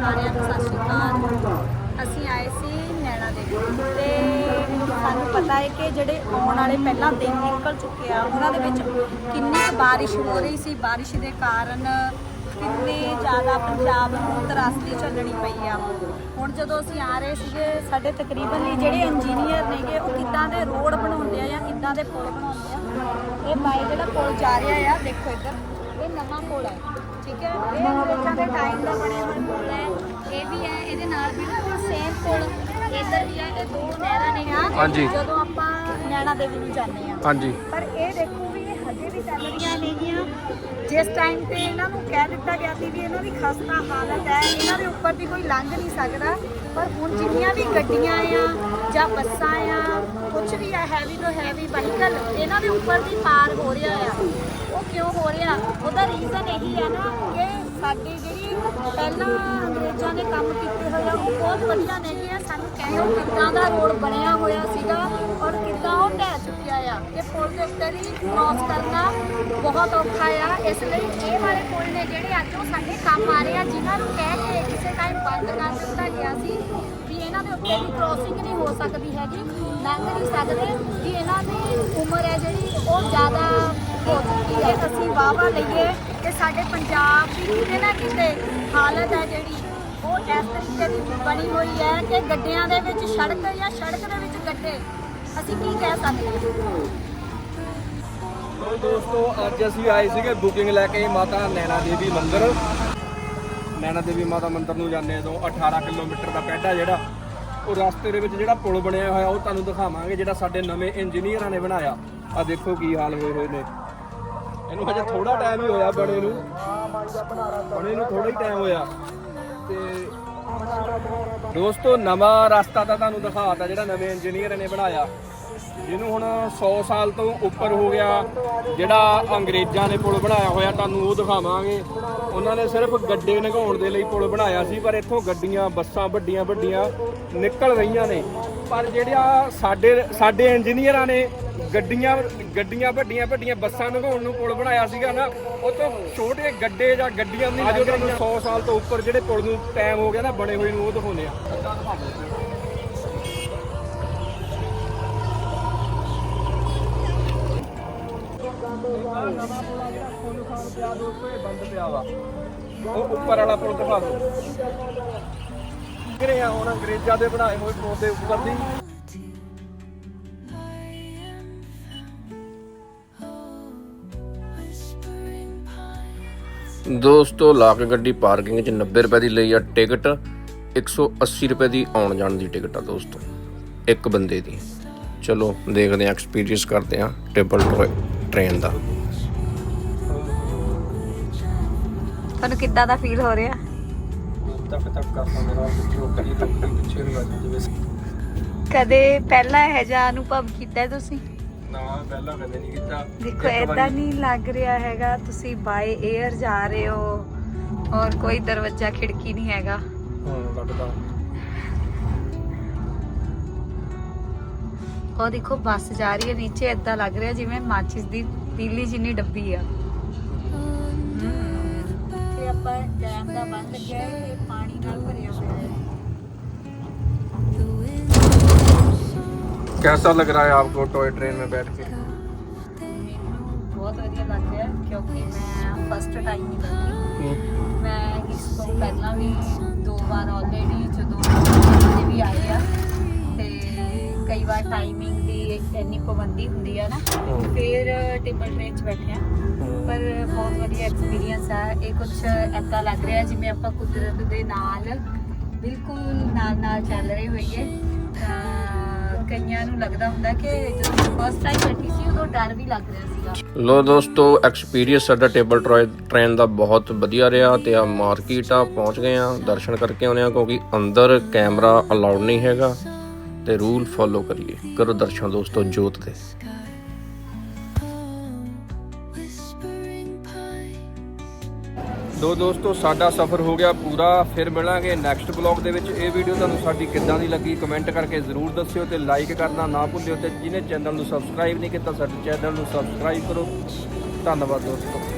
ਸਾਰਿਆਂ ਨੂੰ ਸਤਿ ਸ਼੍ਰੀ ਅਕਾਲ। ਅਸੀਂ ਆਏ ਸੀ ਨੈਣਾ ਦੇਵੀ ਤੇ ਸਾਨੂੰ ਪਤਾ ਹੈ ਕਿ ਜਿਹੜੇ ਆਉਣ ਵਾਲੇ ਪਹਿਲਾਂ ਦਿਨ ਨਿਕਲ ਚੁੱਕੇ ਆ, ਉਹਨਾਂ ਦੇ ਵਿੱਚ ਕਿੰਨੀ ਕੁ ਬਾਰਿਸ਼ ਹੋ ਰਹੀ ਸੀ। ਬਾਰਿਸ਼ ਦੇ ਕਾਰਨ ਕਿੰਨੀ ਜ਼ਿਆਦਾ ਪੰਜਾਬ ਨੂੰ ਤਰਾਸਦੀ ਚੱਲਣੀ ਪਈ ਆ। ਹੁਣ ਜਦੋਂ ਅਸੀਂ ਆ ਰਹੇ ਸੀਗੇ, ਸਾਡੇ ਤਕਰੀਬਨ ਹੀ ਜਿਹੜੇ ਇੰਜੀਨੀਅਰ ਨੇਗੇ, ਉਹ ਕਿੱਦਾਂ ਦੇ ਰੋਡ ਬਣਾਉਂਦੇ ਆ ਜਾਂ ਕਿੱਦਾਂ ਦੇ ਪੁਲ ਬਣਾਉਂਦੇ ਆ, ਇਹ ਬਾਈ ਜਿਹੜਾ ਪੁਲ ਜਾ ਰਿਹਾ ਆ, ਦੇਖੋ ਇੱਧਰ, ਇਹ ਨਵਾਂ ਪੁਲ ਹੈ ਠੀਕ ਹੈ? ਇਹ ਅੰਗਰੇਜ਼ਾਂ ਦੇ ਟਾਈਮ ਦਾ ਬਣਿਆ ਹੋਇਆ ਪੁਲ ਹੈ। ਇਹ ਵੀ ਹੈ ਇਹਦੇ ਨਾਲ ਬਿਲਕੁਲ ਸੇਮ ਪੁਲ ਇੱਧਰ ਵੀ ਹੈ ਇਹ ਦੋ ਨਹਿਰਾਂ ਨੇ। ਆ ਹਾਂਜੀ। ਜਦੋਂ ਆਪਾਂ ਨੈਣਾ ਦੇਵੀ ਨੂੰ ਜਾਂਦੇ ਆ ਹਾਂਜੀ। ਪਰ ਇਹ ਦੇਖੋ ਵੀ ਇਹ ਹਜੇ ਵੀ ਚੱਲ ਰਹੀਆਂ ਨੇਗੀਆਂ। ਜਿਸ ਟਾਈਮ ਤੇ ਇਹਨਾਂ ਨੂੰ ਕਹਿ ਦਿੱਤਾ ਗਿਆ ਸੀ ਵੀ ਇਹਨਾਂ ਦੀ ਖਸਤਾ ਹਾਲਤ ਹੈ ਇਹਨਾਂ ਦੇ ਉੱਪਰ ਦੀ ਕੋਈ ਲੰਘ ਨਹੀਂ ਸਕਦਾ। ਪਰ ਹੁਣ ਜਿੰਨੀਆਂ ਵੀ ਗੱਡੀਆਂ ਆ ਜਾਂ ਬੱਸਾਂ ਆ ਕੁਝ ਵੀ ਆ ਹੈਵੀ ਤੋਂ ਹੈਵੀ ਵਹੀਕਲ ਇਹਨਾਂ ਦੇ ਉੱਪਰ ਦੀ ਪਾਰ ਹੋ ਰਿਹਾ ਆ। ਉਹਦਾ ਰੀਜ਼ਨ ਇਹੀ ਹੈ ਨਾ ਕਿ ਸਾਡੀ ਜਿਹੜੀ ਪਹਿਲਾਂ ਅੰਗਰੇਜ਼ਾਂ ਨੇ ਕੰਮ ਕੀਤੇ ਹੋਏ ਉਹ ਬਹੁਤ ਵਧੀਆ ਨੇਗੇ ਆ। ਸਾਨੂੰ ਕਹਿਓ ਕਿੱਦਾਂ ਦਾ ਰੋਡ ਬਣਿਆ ਹੋਇਆ ਸੀਗਾ ਔਰ ਕਿੱਦਾਂ ਉਹ ਢਹਿ ਚੁੱਕਿਆ ਆ। ਕਿ ਪੁਲ ਦੇ ਉੱਤੇ ਹੀ ਕ੍ਰਾਸ ਕਰਨਾ ਬਹੁਤ ਔਖਾ ਆ। ਇਸ ਲਈ ਇਹ ਵਾਲੇ ਪੁਲ ਨੇ ਜਿਹੜੇ ਅੱਜ ਉਹ ਸਾਡੇ ਕੰਮ ਆ ਰਹੇ ਆ, ਜਿਨ੍ਹਾਂ ਨੂੰ ਕਹਿ ਕੇ ਕਿਸੇ ਟਾਈਮ ਬੰਦ ਕਰ ਦਿੱਤਾ ਗਿਆ ਸੀ ਵੀ ਇਹਨਾਂ ਦੇ ਉੱਤੇ ਵੀ ਕ੍ਰਾਸਿੰਗ ਨਹੀਂ ਹੋ ਸਕਦੀ ਹੈਗੀ। ਲੰਘ ਨਹੀਂ ਸਕਦੇ। ਵੀ ਇਹਨਾਂ ਦੀ ਉਮਰ ਹੈ ਜਿਹੜੀ, ਉਹ ਹੈ ਲਈਏ ਕਿ ਸਾਡੇ ਪੰਜਾਬ ਦੀ ਕਿਤੇ ਨਾ ਕਿਤੇ ਹਾਲਤ ਹੈ ਜਿਹੜੀ, ਉਹ ਇਸ ਤਰੀਕੇ ਦੀ ਬਣੀ ਹੋਈ ਹੈ ਕਿ ਗੱਡੀਆਂ ਦੇ ਵਿੱਚ ਸੜਕ ਜਾਂ ਸੜਕ ਦੇ ਵਿੱਚ ਗੱਡੇ, ਅਸੀਂ ਕੀ ਕਹਿ ਸਕਦੇ ਹਾਂ? ਲੋ ਦੋਸਤੋ, ਅੱਜ ਅਸੀਂ ਆਏ ਸੀਗੇ ਬੁਕਿੰਗ ਲੈ ਕੇ ਮਾਤਾ ਨੈਣਾ ਦੇਵੀ ਮੰਦਿਰ। ਨੈਣਾ ਦੇਵੀ ਮਾਤਾ ਮੰਦਿਰ ਨੂੰ ਜਾਂਦੇ ਤੋਂ 18 ਕਿਲੋਮੀਟਰ ਦਾ ਪੈਡਾ ਜਿਹੜਾ, ਉਹ ਰਸਤੇ ਦੇ ਵਿੱਚ ਜਿਹੜਾ ਪੁਲ ਬਣਿਆ ਹੋਇਆ, ਉਹ ਤੁਹਾਨੂੰ ਦਿਖਾਵਾਂਗੇ ਜਿਹੜਾ ਸਾਡੇ ਨਵੇਂ ਇੰਜੀਨੀਅਰਾਂ ਨੇ ਬਣਾਇਆ। ਆ ਦੇਖੋ ਕੀ ਹਾਲ ਹੋਏ ਹੋਏ ਨੇ। ਇਹਨੂੰ ਹਜੇ ਥੋੜਾ ਟਾਈਮ ਹੀ ਹੋਇਆ ਬਣੇ ਨੂੰ। ਬਣੇ ਨੂੰ ਥੋੜਾ ਹੀ ਟਾਈਮ ਹੋਇਆ। ਤੇ ਦੋਸਤੋ, ਨਵਾਂ ਰਸਤਾ ਤਾਂ ਤੁਹਾਨੂੰ ਦਿਖਾਤਾ, ਜਿਹੜਾ ਨਵੇਂ ਇੰਜੀਨੀਅਰ ਨੇ ਬਣਾਇਆ। ਜਿਹਨੂੰ ਹੁਣ 100 ਸਾਲ ਤੋਂ ਉੱਪਰ ਹੋ ਗਿਆ, ਜਿਹੜਾ ਅੰਗਰੇਜ਼ਾਂ ਨੇ ਪੁਲ ਬਣਾਇਆ ਹੋਇਆ, ਤੁਹਾਨੂੰ ਉਹ ਦਿਖਾਵਾਂਗੇ। ਉਹਨਾਂ ਨੇ ਸਿਰਫ ਗੱਡੇ ਲੰਘਾਉਣ ਦੇ ਲਈ ਪੁਲ ਬਣਾਇਆ ਸੀ, ਪਰ ਇੱਥੋਂ ਗੱਡੀਆਂ, ਬੱਸਾਂ ਵੱਡੀਆਂ ਵੱਡੀਆਂ ਨਿਕਲ ਰਹੀਆਂ ਨੇ। ਪਰ ਜਿਹੜਾ ਸਾਡੇ ਸਾਡੇ ਇੰਜੀਨੀਅਰਾਂ ਨੇ ਗੱਡੀਆਂ ਗੱਡੀਆਂ ਵੱਡੀਆਂ ਵੱਡੀਆਂ ਬੱਸਾਂ ਲੰਘਾਉਣ ਨੂੰ ਪੁਲ ਬਣਾਇਆ ਸੀਗਾ ਨਾ ਉਹ ਤੋਂ ਛੋਟੇ ਗੱਡੇ ਜਾਂ ਗੱਡੀਆਂ ਨਹੀਂ ਅੱਜ ਤੁਹਾਨੂੰ 100 ਸਾਲ ਤੋਂ ਉੱਪਰ ਜਿਹੜੇ ਪੁਲ ਨੂੰ ਟਾਈਮ ਹੋ ਗਿਆ ਨਾ ਬਣੇ ਹੋਏ ਨੂੰ ਉਹ ਦਿਖਾਉਂਦੇ ਆ ਨਵਾਂ ਪੁਲ ਆ ਜਿਹੜਾ ਫੁੱਲ ਖਾਨ ਪਿਆ ਦੋਸਤੋ ਇਹ ਬੰਦ ਪਿਆ ਵਾ ਉਹ ਉੱਪਰ ਵਾਲਾ ਪੁਲ ਦਿਖਾ ਦਿਓ। ਕਿਹੜੇ ਆ ਹੁਣ ਅੰਗਰੇਜ਼ਾਂ ਦੇ ਬਣਾਏ ਹੋਏ ਪੁਲ ਦੇ ਉੱਪਰ ਦੀ। ਦੋਸਤੋ ਲਾ ਕੇ ਗੱਡੀ ਪਾਰਕਿੰਗ 'ਚ 90 ਰੁਪਏ ਦੀ ਲਈ ਆ ਟਿਕਟ। 180 ਰੁਪਏ ਦੀ ਆਉਣ ਜਾਣ ਦੀ ਟਿਕਟ ਆ ਦੋਸਤੋ। ਇੱਕ ਬੰਦੇ ਦੀ। ਚਲੋ ਦੇਖਦੇ ਆ ਐਕਸਪੀਰੀਅੰਸ ਕਰਦੇ ਆ ਟੇਬਲ ਟ੍ਰੇਨ ਦਾ। ਤੁਹਾਨੂੰ ਕਿੱਦਾਂ ਦਾ ਫੀਲ ਹੋ ਰਿਹਾ? ਤੱਕ ਤੱਕ ਕਰਦਾ ਮੇਰਾ ਪਿੱਛੇ ਕਰੀ ਤੱਕ ਪਿੱਛੇ ਨੂੰ ਵੱਜ ਜਿਵੇਂ ਕਦੇ ਪਹਿਲਾਂ ਇਹ ਜਿਹਾ ਅਨੁਭਵ ਕੀਤਾ ਹੈ ਤੁਸੀਂ? ਨਾ ਪਹਿਲਾਂ ਕਦੇ ਨਹੀਂ ਕੀਤਾ। ਦੇਖੋ ਐਦਾਂ ਨਹੀਂ ਲੱਗ ਰਿਹਾ ਹੈਗਾ। ਤੁਸੀਂ ਬਾਈ 에ਅਰ ਜਾ ਰਹੇ ਹੋ ਔਰ ਕੋਈ ਦਰਵਾਜ਼ਾ ਖਿੜਕੀ ਨਹੀਂ ਹੈਗਾ। ਹਾਂ ਲੱਗਦਾ। ਉਹ ਦੇਖੋ ਬੱਸ ਜਾ ਰਹੀ ਹੈ ਨੀਚੇ ਐਦਾਂ ਲੱਗ ਰਿਹਾ ਜਿਵੇਂ ਮਾਚਿਸ ਦੀ ਤੀਲੀ ਜਿੰਨੀ ਡੱਬੀ ਆ। ਤੇ ਆਪਾਂ ਡੈਮ ਦਾ ਬੰਦ ਤੇ ਪਾਣੀ ਨਾਲ ਭਰਿਆ ਹੋਇਆ ਹੈ। कैसा लग रहा है आपको टॉय ट्रेन में बैठ के ਮੈਨੂੰ ਬਹੁਤ ਵਧੀਆ ਲੱਗ ਰਿਹਾ ਕਿਉਂਕਿ ਮੈਂ ਫਸਟ ਟਾਈਮ ਹੀ ਲੱਗੀ ਮੈਂ ਇਸ ਤੋਂ ਪਹਿਲਾਂ ਵੀ ਦੋ ਵਾਰ ਆਲਰੇਡੀ ਜਦੋਂ ਦੇ ਵੀ ਆਏ ਆ ਤੇ ਕਈ ਵਾਰ ਟਾਈਮਿੰਗ ਦੀ ਇੰਨੀ ਪਾਬੰਦੀ ਹੁੰਦੀ ਆ ਨਾ ਫਿਰ ਟੇਬਲ ਟ੍ਰੇਨ 'ਚ ਬੈਠੇ ਆ ਪਰ ਬਹੁਤ ਵਧੀਆ ਐਕਸਪੀਰੀਅੰਸ ਆ ਇਹ ਕੁਝ ਐਦਾਂ ਲੱਗ ਰਿਹਾ ਜਿਵੇਂ ਆਪਾਂ ਕੁਦਰਤ ਦੇ ਨਾਲ ਬਿਲਕੁਲ ਨਾਲ ਨਾਲ ਚੱਲ ਰਹੇ ਹੋਈਏ ਤਾਂ ਕਈਆਂ ਨੂੰ ਲੱਗਦਾ ਹੁੰਦਾ ਕਿ ਜਦੋਂ ਫਸਟ ਟਾਈਮ ਬੈਠੀ ਸੀ, ਉਦੋਂ ਡਰ ਵੀ ਲੱਗ ਰਿਹਾ ਸੀਗਾ। ਲੋ ਦੋਸਤੋ ਐਕਸਪੀਰੀਅੰਸ ਸਾਡਾ ਟੇਬਲ ਟ੍ਰੇਨ ਦਾ ਬਹੁਤ ਵਧੀਆ ਰਿਹਾ ਤੇ ਆ ਮਾਰਕੀਟ ਆ, ਪਹੁੰਚ ਗਏ ਆ, ਦਰਸ਼ਨ ਕਰਕੇ ਆਉਨੇ ਆ, ਕਿਉਂਕਿ ਅੰਦਰ ਕੈਮਰਾ ਅਲਾਉਡ ਨਹੀਂ ਹੈਗਾ ਤੇ ਰੂਲ ਫੋਲੋ ਕਰੀਏ। ਕਰੋ ਦਰਸ਼ਨ ਦੋਸਤੋ, ਜੋਤ ਦੇ। ਦੋ ਦੋਸਤੋ, ਸਾਡਾ ਸਫ਼ਰ ਹੋ ਗਿਆ ਪੂਰਾ, ਫਿਰ ਮਿਲਾਂਗੇ ਨੈਕਸਟ ਬਲੌਗ ਦੇ ਵਿੱਚ। ਇਹ ਵੀਡੀਓ ਤੁਹਾਨੂੰ ਸਾਡੀ ਕਿੱਦਾਂ ਦੀ ਲੱਗੀ ਕਮੈਂਟ ਕਰਕੇ ਜ਼ਰੂਰ ਦੱਸਿਓ ਤੇ ਲਾਈਕ ਕਰਨਾ ਨਾ ਭੁੱਲਿਓ ਤੇ ਜਿਹਨੇ ਚੈਨਲ ਨੂੰ ਸਬਸਕ੍ਰਾਈਬ ਨਹੀਂ ਕੀਤਾ, ਸਾਡੇ ਚੈਨਲ ਨੂੰ ਸਬਸਕ੍ਰਾਈਬ ਕਰੋ। ਧੰਨਵਾਦ ਦੋਸਤੋ।